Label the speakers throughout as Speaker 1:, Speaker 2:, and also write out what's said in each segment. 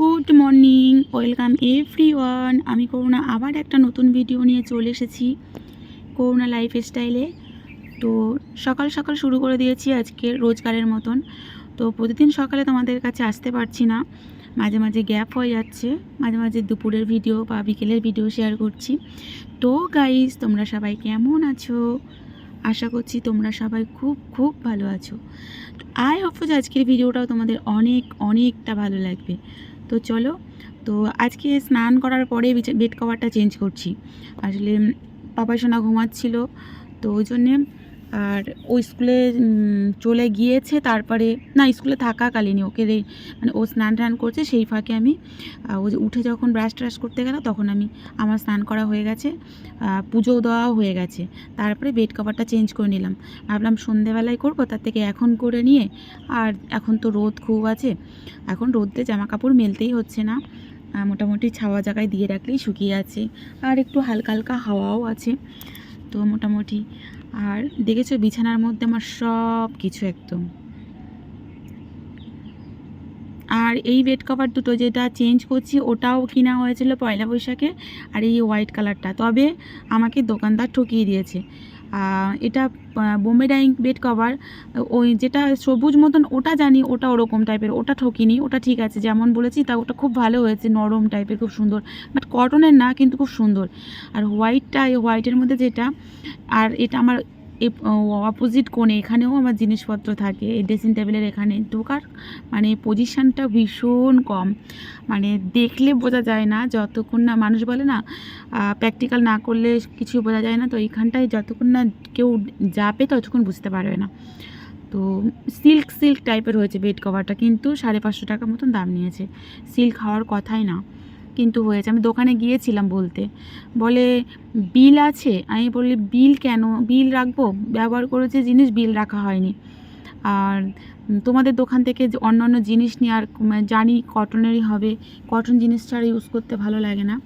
Speaker 1: Good morning, welcome everyone আমি করুণা, আবার একটা নতুন ভিডিও নিয়ে চলে এসেছি করুণা লাইফ স্টাইলে তো সকাল সকাল শুরু করে দিয়েছি আজকে রোজগারের মতন। তো প্রতিদিন সকালে তোমাদের কাছে আসতে পারছি না। মাঝে মাঝে গ্যাপ হয়ে যাচ্ছে। মাঝে মাঝে দুপুরের ভিডিও বা বিকেলের ভিডিও শেয়ার করছি। তো গাইজ তোমরা সবাই কেমন আছো? আশা করছি তোমরা সবাই খুব খুব ভালো আছো। আই হপোজ আজকের ভিডিওটাও তোমাদের অনেক, অনেকটা ভালো লাগবে। তো চলো, তো আজকে স্নান করার পরে বেড কভারটা চেঞ্জ করছি। আসলে পাপা সোনা ঘুমাচ্ছিল, তো ওই জন্যে আর ওই স্কুলে চলে গিয়েছে, তারপরে, না, স্কুলে থাকাকালীনই ওকে মানে ও স্নান টান করছে, সেই ফাঁকে আমি ও উঠে যখন ব্রাশ ট্রাশ করতে গেল, তখন আমি, আমার স্নান করা হয়ে গেছে পুজোও দেওয়াও হয়ে গেছে। তারপরে বেড কভারটা চেঞ্জ করে নিলাম। ভাবলাম সন্ধেবেলায় করব, তার থেকে এখন করে নিয়ে, আর এখন তো রোদ খুব আছে, এখন রোদে জামা কাপড় মেলতেই হচ্ছে না মোটামুটি ছাওয়া জায়গায় দিয়ে রাখলেই শুকিয়ে আছে, আর একটু হালকা হালকা হাওয়াও আছে, তো মোটামুটি আর দেখেছ বিছানার মধ্যে আমার সব কিছু একদম। আর এই বেড কভার দুটো যেটা চেঞ্জ করছি, ওটাও কিনা হয়েছিল পয়লা বৈশাখে, আর এই হোয়াইট কালারটা তবে আমাকে দোকানদার ঠকিয়ে দিয়েছে। এটা বোম্বে ডাইং বেড কভার, ওই যেটা সবুজ মতন, ওটা জানি ওটা ওরকম টাইপের ওটা ঠকিনি, ওটা ঠিক আছে, যেমন বলেছি, তা ওটা খুব ভালো হয়েছে, নরম টাইপের খুব সুন্দর। বাট কটনের না, কিন্তু খুব সুন্দর। আর হোয়াইটটা এই হোয়াইটের মধ্যে যেটা, আর এটা আমার অপোজিট কোণে, এখানেও আমার জিনিসপত্র থাকে, এই ড্রেসিং টেবিলের এখানে। ঢোকার মানে পজিশানটা ভীষণ কম। মানে দেখলে বোঝা যায় না, যতক্ষণ না মানুষ বলে না প্র্যাকটিক্যাল না করলে কিছু বোঝা যায় না, তো এইখানটায় যতক্ষণ না কেউ যাবে ততক্ষণ বুঝতে পারবে না। তো সিল্ক সিল্ক টাইপের হয়েছে বেড কভারটা কিন্তু সাড়ে পাঁচশো টাকা মতন দাম নিয়েছে। সিল্ক হওয়ার কথাই না। কিন্তু হয়েছে। আমি দোকানে গিয়েছিলাম বলতে। বলে, বিল আছে? আমি বললি, বিল কেন? বিল রাখব? ব্যবহার করেছে জিনিস, বিল রাখা হয়নি। আর তোমাদের দোকান থেকে অন্য অন্য জিনিস নিয়ে আর জানি কটনেরই হবে। কটন জিনিসটা আর ইউজ করতে ভালো লাগে না।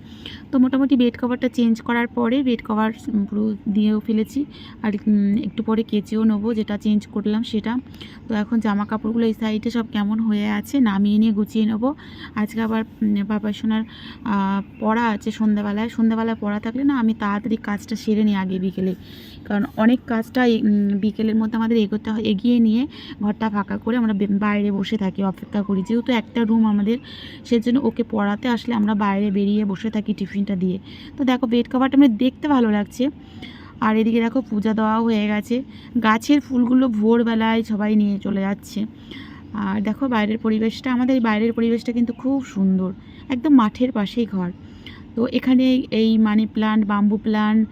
Speaker 1: তো মোটামুটি বেড কভারটা চেঞ্জ করার পরে বেড কভার পুরো দিয়েও ফেলেছি। আর একটু পরে কেচেও নেব যেটা চেঞ্জ করলাম সেটা। তো এখন জামা কাপড়গুলো এই সাইডে সব কেমন হয়ে আছে নামিয়ে নিয়ে গুছিয়ে নেব। আজকে আবার বাবা সোনার পড়া আছে সন্ধ্যাবেলায়। সন্ধ্যাবেলায় পড়া থাকলে না আমি তাড়াতাড়ি কাজটা সেরে নিই আগে বিকেলে। কারণ অনেক কাজটা বিকেলের মধ্যে আমাদের এগোতে হয়, এগিয়ে নিয়ে ঘরটা ফাঁকা করে আমরা বাইরে বসে থাকি, অপেক্ষা করি। যেহেতু একটা রুম আমাদের, সেজন্য ওকে পড়াতে আসলে আমরা বাইরে বেরিয়ে বসে থাকি টিফিনটা দিয়ে। তো দেখো বেড কভারটা আমরা দেখতে ভালো লাগছে। আর এদিকে দেখো, পূজা দেওয়াও হয়ে গেছে। গাছের ফুলগুলো ভোরবেলায় সবাই নিয়ে চলে যাচ্ছে। আর দেখো, বাইরের পরিবেশটা, আমাদের বাইরের পরিবেশটা কিন্তু খুব সুন্দর। একদম মাঠের পাশেই ঘর। তো এখানে এই money plant bamboo plant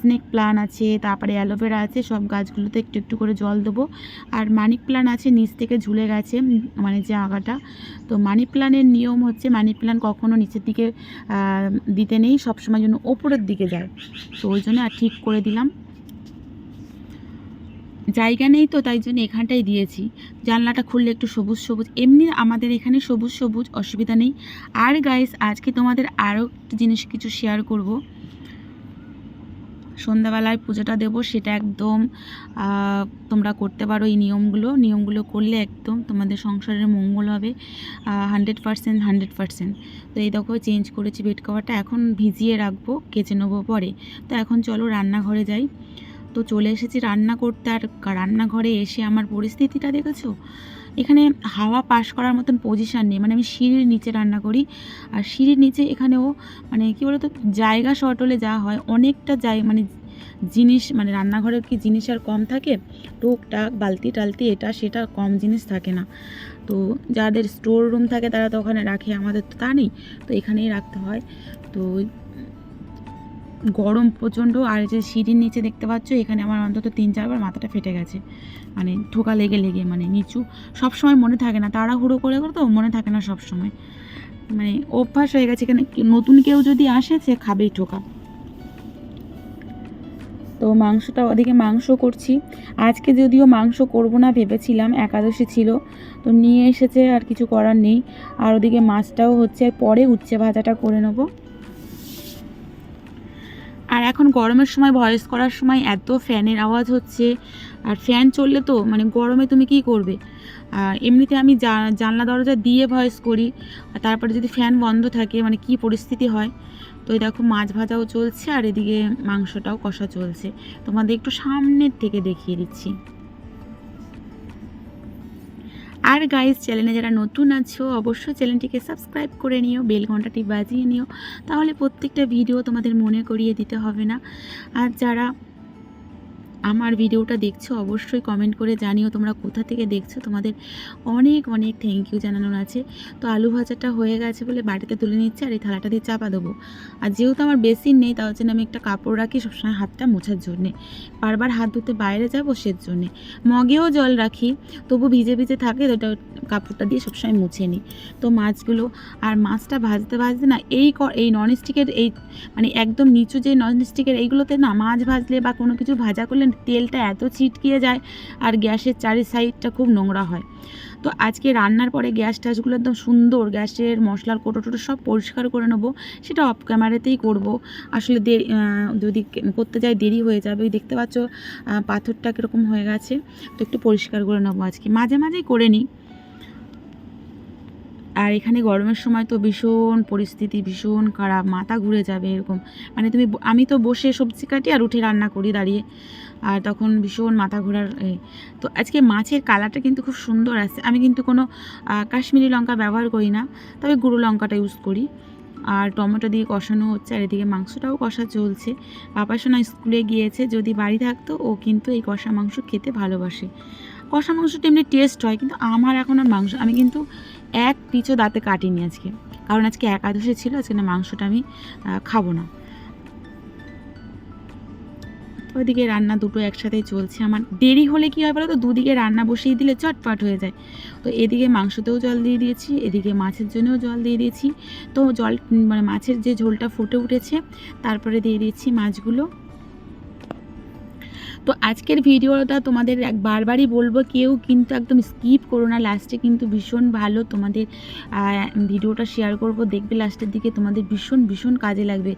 Speaker 1: snake plant আছে, তারপরে অ্যালোভেরা আছে, সব গাছগুলোতে একটু একটু করে জল দেবো। আর মানি প্লান্ট আছে, নিচ থেকে ঝুলে গেছে মানে যে আগাটা। তো মানি প্লান্টের নিয়ম হচ্ছে মানি প্লান্ট কখনও নিচের দিকে দিতে নেই, সবসময় জন্য ওপরের দিকে যায়। তো ওই জন্য আর ঠিক করে দিলাম। জায়গা নেই তো, তাই জন্য এখানটাই দিয়েছি। জানলাটা খুললে একটু সবুজ সবুজ। এমনি আমাদের এখানে সবুজ সবুজ, অসুবিধা নেই। আর গাইস আজকে তোমাদের আরও একটা জিনিস কিছু শেয়ার করব। সন্ধ্যাবেলায় পুজোটা দেবো, সেটা একদম তোমরা করতে পারো এই নিয়মগুলো। নিয়মগুলো করলে একদম তোমাদের সংসারের মঙ্গল হবে হান্ড্রেড পারসেন্ট হান্ড্রেড পারসেন্ট তো এই দেখো চেঞ্জ করেছি বেড কভারটা এখন ভিজিয়ে রাখব, কেচে নেব পরে। তো এখন চলো রান্নাঘরে যাই। তো চলে এসেছি রান্না করতে, আর রান্নাঘরে এসে আমার পরিস্থিতিটা দেখেছ? এখানে হাওয়া পাশ করার মতন পজিশান নেই মানে আমি সিঁড়ির নিচে রান্না করি। আর সিঁড়ির নিচে এখানেও মানে কী বলতো, জায়গা শর্ট হলে যা হয়, অনেকটা জায় মানে জিনিস মানে রান্নাঘরের কি জিনিস আর কম থাকে? টুকটাক বালতি টালতি, এটা সেটা কম জিনিস থাকে না। তো যাদের স্টোর রুম থাকে তারা তো ওখানে রাখে, আমাদের তো তা নেই। তো এখানেই রাখতে হয়। তো গরম প্রচণ্ড, আর যে সিঁড়ির নিচে দেখতে পাচ্ছ, এখানে আমার অন্তত তিন চারবার মাথাটা ফেটে গেছে। মানে ঠোকা লেগে লেগে মানে নিচু। সব সময় মনে থাকে না, তাড়াহুড়ো করে করে তো মনে থাকে না সব সময় মানে অভ্যাস হয়ে গেছে এখানে। নতুন কেউ যদি আসে, সে খাবেই ঠোকা। তো মাংসটা ওদিকে মাংস করছি। আজকে যদিও মাংস করব না ভেবেছিলাম, একাদশী ছিল, তো নিয়ে এসেছে আর কিছু করার নেই। আর ওদিকে মাছটাও হচ্ছে, আর পরে উচ্ছে ভাজাটা করে নেব। আর এখন গরমের সময়, ভয়েস করার সময় এত ফ্যানের আওয়াজ হচ্ছে। আর ফ্যান চললে তো মানে গরমে তুমি কি করবে? আর এমনিতে আমি জানলা দরজা দিয়ে ভয়েস করি। আর তারপরে যদি ফ্যান বন্ধ থাকে মানে কি পরিস্থিতি হয়? তো এই দেখো মাছ ভাজাও চলছে আর এদিকে মাংসটাও কষা চলছে। তোমাদের একটু সামনের থেকে দেখিয়ে দিচ্ছি। আর গাইজ চ্যানেলে যারা নতুন আছো, অবশ্যই চ্যানেলটিকে সাবস্ক্রাইব করে নিও বেল ঘন্টাটি বাজিয়ে নিও। তাহলে প্রত্যেকটা ভিডিও তোমাদের মনে করিয়ে দিতে হবে না। আর যারা আমার ভিডিওটা দেখছ অবশ্যই কমেন্ট করে জানিও তোমরা কোথা থেকে দেখছ। তোমাদের অনেক অনেক থ্যাংক ইউ জানানোর আছে। তো আলু ভাজাটা হয়ে গেছে বলে বাড়িতে তুলে নিচ্ছে আর এই থালাটা দিয়ে চাপা দেবো। আর যেহেতু আমার বেসিন নেই, তার জন্য আমি একটা কাপড় রাখি সবসময় হাতটা মোছার জন্যে। বারবার হাত ধুতে বাইরে যাব সের জন্যে মগেও জল রাখি, তবু ভিজে ভিজে থাকে ওটা কাপড়টা দিয়ে সবসময় মুছে নিই। তো মাছগুলো, আর মাছটা ভাজতে ভাজতে না এই এই ননস্টিকের এই মানে একদম নিচু যে ননস্টিকের এইগুলোতে না মাছ ভাজলে বা কোনো কিছু ভাজা করলে তেলটা এত ছিটকিয়ে যায় আর গ্যাসের চারি সাইডটা খুব নোংরা হয়। তো আজকে রান্নার পরে গ্যাস ট্যাসগুলো একদম সুন্দর, গ্যাসের মশলার কোটো টোটো সব পরিষ্কার করে নেব। সেটা অফ ক্যামেরাতেই করব। আসলে দে- যদি করতে যাই দেরি হয়ে যাবে। ওই দেখতে পাচ্ছ পাথরটা কীরকম হয়ে গেছে। তো একটু পরিষ্কার করে নেব আজকে। মাঝে মাঝেই করে নিই। আর এখানে গরমের সময় তো ভীষণ পরিস্থিতি, ভীষণ খারাপ মাথা ঘুরে যাবে এরকম। মানে তুমি আমি তো বসে সবজি কাটি আর উঠে রান্না করি দাঁড়িয়ে। আর তখন ভীষণ মাথা ঘোরার। তো আজকে মাছের কালারটা কিন্তু খুব সুন্দর আছে। আমি কিন্তু কোনো কাশ্মীরি লঙ্কা ব্যবহার করি না। তবে গুঁড়ো লঙ্কাটা ইউজ করি। আর টমেটো দিয়ে কষানো হচ্ছে আর এদিকে মাংসটাও কষা চলছে। পাপাসোনা স্কুলে গিয়েছে, যদি বাড়ি থাকতো ও কিন্তু এই কষা মাংস খেতে ভালোবাসে। কষা মাংসটা এমনি টেস্ট হয়, কিন্তু আমার এখন আর মাংস, আমি কিন্তু এক পিছও দাঁতে কাটিনি আজকে। কারণ আজকে একাদশী ছিল, আজকে না মাংসটা আমি খাব না। ওইদিকে রান্না দুটো একসাথেই চলছে। আমার দেরি হলে কি হয় বলো তো দুদিকে রান্না বসিয়ে দিলে চটপট হয়ে যায়। তো এদিকে মাংসতেও জল দিয়ে দিয়েছি, এদিকে মাছের জন্যও জল দিয়ে দিয়েছি। তো জল মানে মাছের যে ঝোলটা ফুটে উঠেছে, তারপরে দিয়ে দিয়েছি মাছগুলো। তো আজকের ভিডিওটা তোমাদের এক বারবারই বলব, কেউ কিন্তু একদম স্কিপ করো না। লাস্টে কিন্তু ভীষণ ভালো তোমাদের ভিডিওটা শেয়ার করব। দেখবে লাস্টের দিকে তোমাদের ভীষণ ভীষণ কাজে লাগবে।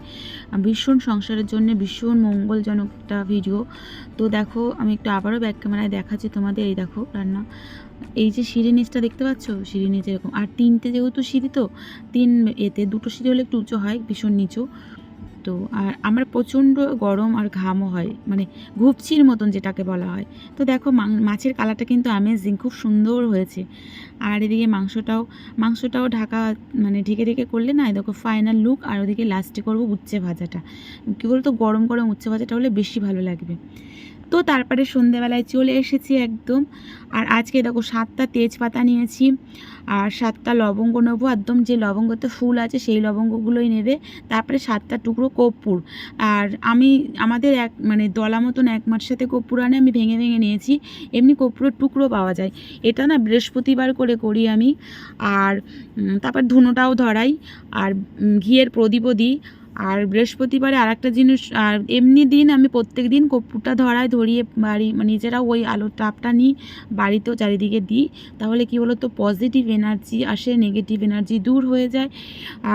Speaker 1: ভীষণ সংসারের জন্য ভীষণ মঙ্গলজনক একটা ভিডিও তো দেখো, আমি একটু আবারও ব্যাক ক্যামেরায় দেখাচ্ছি তোমাদের। এই দেখো, রান্না। এই যে সিঁড়ি নিচটা দেখতে পাচ্ছ? সিঁড়ি নিচে এরকম। আর তিনটে যেহেতু সিঁড়ি তো, তিন এতে দুটো সিঁড়ি হলে একটু উঁচু হয়, ভীষণ নিচু। তো আর আমার প্রচণ্ড গরম আর ঘামও হয় মানে ঘুপচির মতন যেটাকে বলা হয়। তো দেখো মাছের কালারটা কিন্তু অ্যামেজিং খুব সুন্দর হয়েছে। আর এদিকে মাংসটাও মাংসটাও ঢাকা মানে ঢেকে ঢেকে করলে না দেখো ফাইনাল লুক আর ওদিকে লাস্টে করব উচ্ছে ভাজাটা। কী বলতো, গরম গরম উচ্ছে ভাজাটা হলে বেশি ভালো লাগবে। তো তারপরে সন্ধেবেলায় চলে এসেছি একদম। আর আজকে দেখো সাতটা তেজপাতা নিয়েছি আর সাতটা লবঙ্গ নেব। একদম যে লবঙ্গতে ফুল আছে সেই লবঙ্গগুলোই নেবে। তারপরে সাতটা টুকরো কর্পূর। আর আমি, আমাদের এক মানে দলা মতন এক মাস সাথে কর্পূর আনে, আমি ভেঙে ভেঙে নিয়েছি। এমনি কর্পূরের টুকরো পাওয়া যায়। এটা না বৃহস্পতিবার করে করি আমি। আর তারপর ধুনোটাও ধরাই। আর ঘিয়ের প্রদীপও দিই। আর বৃহস্পতিবারে আর একটা জিনিস, আর এমনি দিন আমি প্রত্যেক দিন কর্পূরটা ধরাই ধরিয়ে বাড়ি মানে নিজেরা ওই আলোর তাপটা নিই, বাড়িতেও চারিদিকে দিই। তাহলে কি বলো তো পজিটিভ এনার্জি আসে নেগেটিভ এনার্জি দূর হয়ে যায়।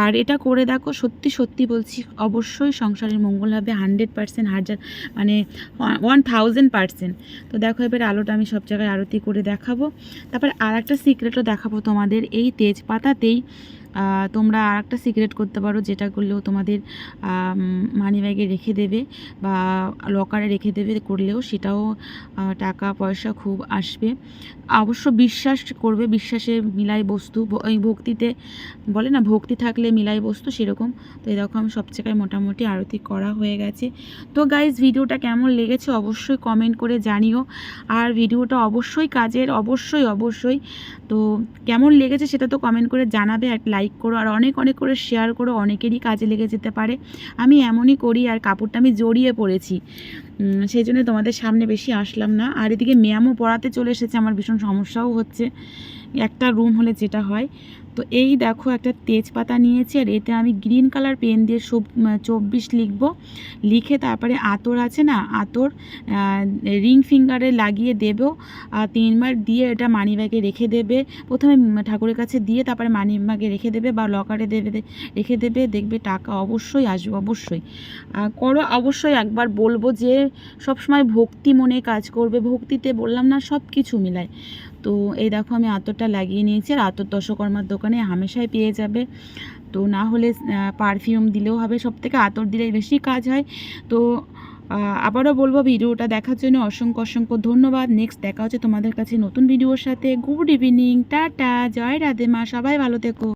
Speaker 1: আর এটা করে দেখো, সত্যি সত্যি বলছি, অবশ্যই সংসারের মঙ্গল হবে হান্ড্রেড পার্সেন্ট হাজার মানে ওয়ান থাউজেন্ড পার্সেন্ট তো দেখো, এবার আলোটা আমি সব জায়গায় আরতি করে দেখাবো। তারপর আর একটা সিক্রেটও দেখাবো তোমাদের, এই তেজপাতাতেই। তোমরা আর একটা সিক্রেট করতে পারো, যেটা করলেও তোমাদের মানি ব্যাগে রেখে দেবে বা লকারে রেখে দেবে, করলেও সেটাও টাকা, পয়সা খুব আসবে। অবশ্য বিশ্বাস করবে, বিশ্বাসে মিলাই বস্তু এই ভক্তিতে, বলে না, ভক্তি থাকলে মিলাই বস্তু সেরকম। তো এরকম সব জায়গায় মোটামুটি আরতি করা হয়ে গেছে। তো গাইজ ভিডিওটা কেমন লেগেছে অবশ্যই কমেন্ট করে জানিও। আর ভিডিওটা অবশ্যই কাজের, অবশ্যই অবশ্যই। তো কেমন লেগেছে সেটা তো কমেন্ট করে জানাবে আর লাইক করো আর অনেক অনেক করে শেয়ার করো, অনেকেরই কাজে লেগে যেতে পারে। আমি এমনই করি আর কাপড়টা আমি জড়িয়ে পড়েছি। সেই জন্য তোমাদের সামনে বেশি আসলাম না। আর এদিকে ম্যামও পড়াতে চলে এসেছে, আমার ভীষণ সমস্যাও হচ্ছে। একটা রুম হলে যেটা হয়। তো এই দেখো একটা তেজপাতা নিয়েছি, আর এতে আমি গ্রিন কালার পেন দিয়ে সব চব্বিশ লিখব। লিখে তারপরে আতর আছে না, আতর রিং ফিঙ্গারে লাগিয়ে দেবো। আর তিনবার দিয়ে এটা মানি ব্যাগে রেখে দেবে। প্রথমে ঠাকুরের কাছে দিয়ে তারপরে মানি ব্যাগে রেখে দেবে বা লকারে দেবে, রেখে দেবে। দেখবে টাকা অবশ্যই আসবে, অবশ্যই। করো, অবশ্যই একবার বলব যে সবসময় ভক্তি মনে কাজ করবে। ভক্তিতে বললাম না সব কিছু মিলায়। তো এই দেখো আমি আতরটা লাগিয়ে নিয়েছি, আর আতর দশকর্মার দোকানে হামেশাই পেয়ে যাবে। তো না হলে পারফিউম দিলেও হবে। সব থেকে আতর দিলেই বেশি কাজ হয়। তো আবারও বলব ভিডিওটা দেখার জন্য অসংখ্য অসংখ্য ধন্যবাদ। নেক্সট দেখা হচ্ছে তোমাদের কাছে নতুন ভিডিওর সাথে। গুড ইভিনিং টাটা, জয় রাধে মা, সবাই ভালো থেকো।